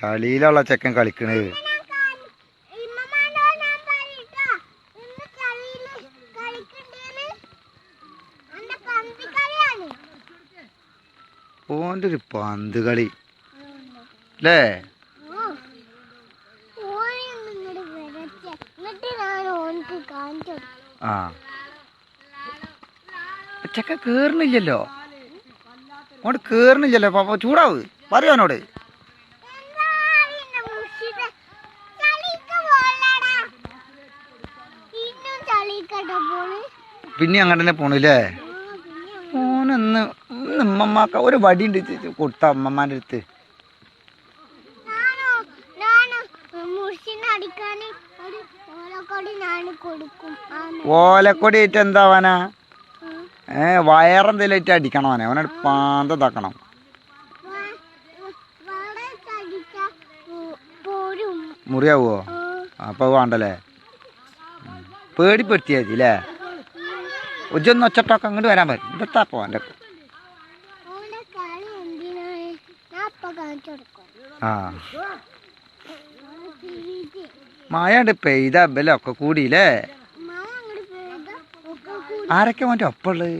ചളിയിലുള്ള ചെക്കൻ കളിക്കണത് ഓന്റെ ഒരു പന്ത് കളി. അല്ലേ ആ. ചെക്ക കേറണില്ലല്ലോ അങ്ങോട്ട് കേറണില്ലല്ലോ പാപ്പ ചൂടാവ്. പറയോ പിന്നെ അങ്ങനെ തന്നെ പോണില്ലേ ഓനൊന്ന് ഒന്ന് ഉമ്മമാക്ക ഒരു വടി ഉണ്ട് കൊടുത്ത അമ്മമാന്റെ അടുത്ത്. ഓലക്കൊടി ആയിട്ട് എന്താവാനാ ഏ വയറെന്തേലും ആയിട്ട് അടിക്കണം അവനെ. അവനോട് പാന്തതാക്കണം പോരും. മുറിയാവോ? അപ്പൊ വേണ്ടല്ലേ? ഉം. പേടിപ്പെടുത്തിയാ മതി അല്ലേ ഉജ്ജൊന്ന് ഒച്ചട്ടൊക്കെ അങ്ങോട്ട് വരാൻ പറ്റും. ഇതെത്താ പോവാന്റെ ആ. മഴണ്ട് പെയ്ത ബലൊക്കെ കൂടിയില്ലേ? ആരൊക്കെ മറ്റേ ഒപ്പുള്ളത്